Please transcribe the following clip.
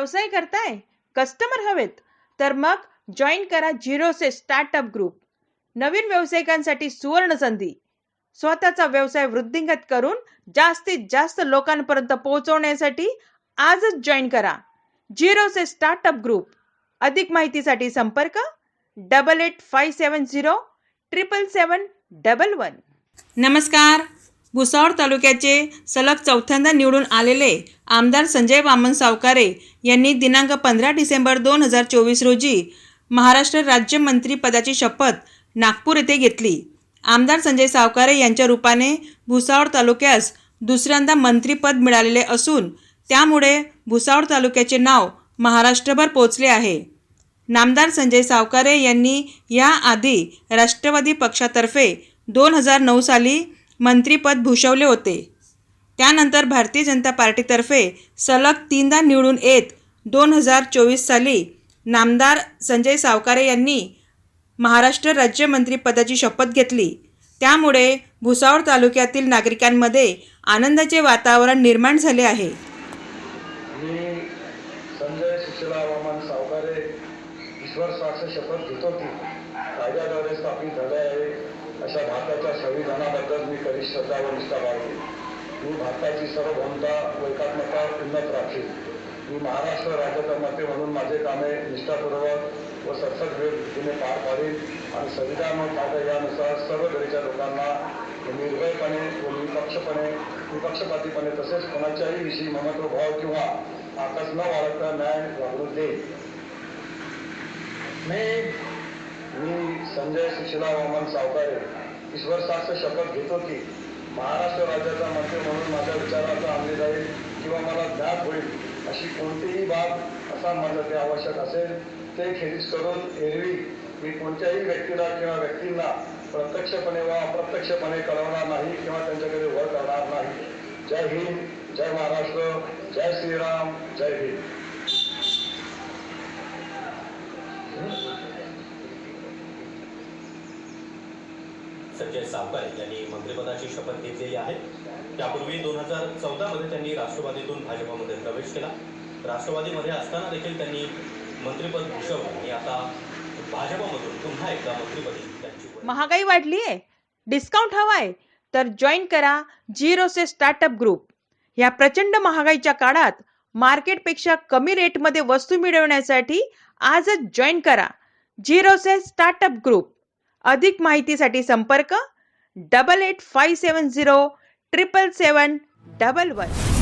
व्यवसाय करताय? कस्टमर हवेत. तर मग जॉईन करा झिरोसे स्टार्टअप ग्रुप नवीन व्यावसायिकांसाठी सुवर्ण संधी. स्वतःचा व्यवसाय वृद्धिंगत करून जास्तीत जास्त लोकांपर्यंत पोहोचवण्यासाठी आजच जॉईन करा. झिरोसे स्टार्टअप ग्रुप अधिक माहितीसाठी संपर्क double eight five seven zero triple seven double one नमस्कार. भुसावळ तालुक्याचे सलग चौथ्यांदा निवडून आलेले आमदार संजय वामन सावकारे यांनी दिनांक पंधरा डिसेंबर दोन हजार चोवीस रोजी महाराष्ट्र राज्यमंत्रीपदाची शपथ नागपूर येथे घेतली. आमदार संजय सावकारे यांच्या रूपाने भुसावळ तालुक्यास दुसऱ्यांदा मंत्रीपद मिळालेले असून त्यामुळे भुसावळ तालुक्याचे नाव महाराष्ट्रभर पोचले आहे. नामदार संजय सावकारे यांनी याआधी राष्ट्रवादी पक्षातर्फे दोन हजार नऊ साली मंत्रीपद भूषवले होते. त्यानंतर भारतीय जनता पार्टीतर्फे सलग तीनदा निवडून येत दोन हजार चोवीस साली नामदार संजय सावकारे यांनी महाराष्ट्र राज्यमंत्रीपदाची शपथ घेतली. त्यामुळे भुसावळ तालुक्यातील नागरिकांमध्ये आनंदाचे वातावरण निर्माण झाले आहे. संजय सुशीला सावकारे ईश्वर साक्ष शपथ घेतो की कायद्याद्वारे स्थापित झाले आहे. अशा भारताच्या संविधानाबद्दल मी कधी श्रद्धा व निष्ठा बाळगेन मी भारताची सर्वभौमता व एकात्मता उन्नत राखीन. मी महाराष्ट्र राज्यकर्ते म्हणून माझे कामे निष्ठापूर्वक व सत्सदरीतीने पार पाडीन आणि संविधान व कायदा यानुसार सर्व घरीच्या लोकांना निर्भयपणे व निपक्षपणे निपक्षपातीपणे तसेच कोणाच्याही विषयी ममत्वभाव किंवा आकाश न बाळगता न्याय वागणूक देईल मी मी संजय सुशीला वामन सावकारे. ईश्वर साक्ष शपथ घेतो की महाराष्ट्र राज्याचा मंत्री म्हणून माझ्या विचाराचा अंमली जाईल किंवा मला ज्ञात होईल अशी कोणतीही बाब असा माझं ते आवश्यक असेल ते खेरीज करून एरवी मी कोणत्याही व्यक्तीला किंवा व्यक्तींना प्रत्यक्षपणे वा अप्रत्यक्षपणे कळवणार नाही किंवा त्यांच्याकडे वर करणार नाही. जय हिंद जय महाराष्ट्र जय श्रीराम जय हिंद संजय सावकारे यांनी मंत्रिपदाची शपथ घेतलेली आहे. त्यापूर्वी दोन हजार चौदामध्ये त्यांनी राष्ट्रवादीतून भाजपामध्ये प्रवेश केला. राष्ट्रवादीमध्ये असताना देखील त्यांनी मंत्रिपद भूषवलं आणि आता भाजपामधून पुन्हा एकदा मंत्रिपदी त्यांची महागाई वाढली आहे डिस्काउंट हवाय. तर जॉईन करा झिरो से स्टार्टअप ग्रुप या प्रचंड महागाईच्या काळात मार्केटपेक्षा कमी रेटमध्ये वस्तू मिळवण्यासाठी आजच जॉईन करा. झिरो से स्टार्टअप ग्रुप अधिक माहितीसाठी संपर्क double eight five seven zero triple seven double one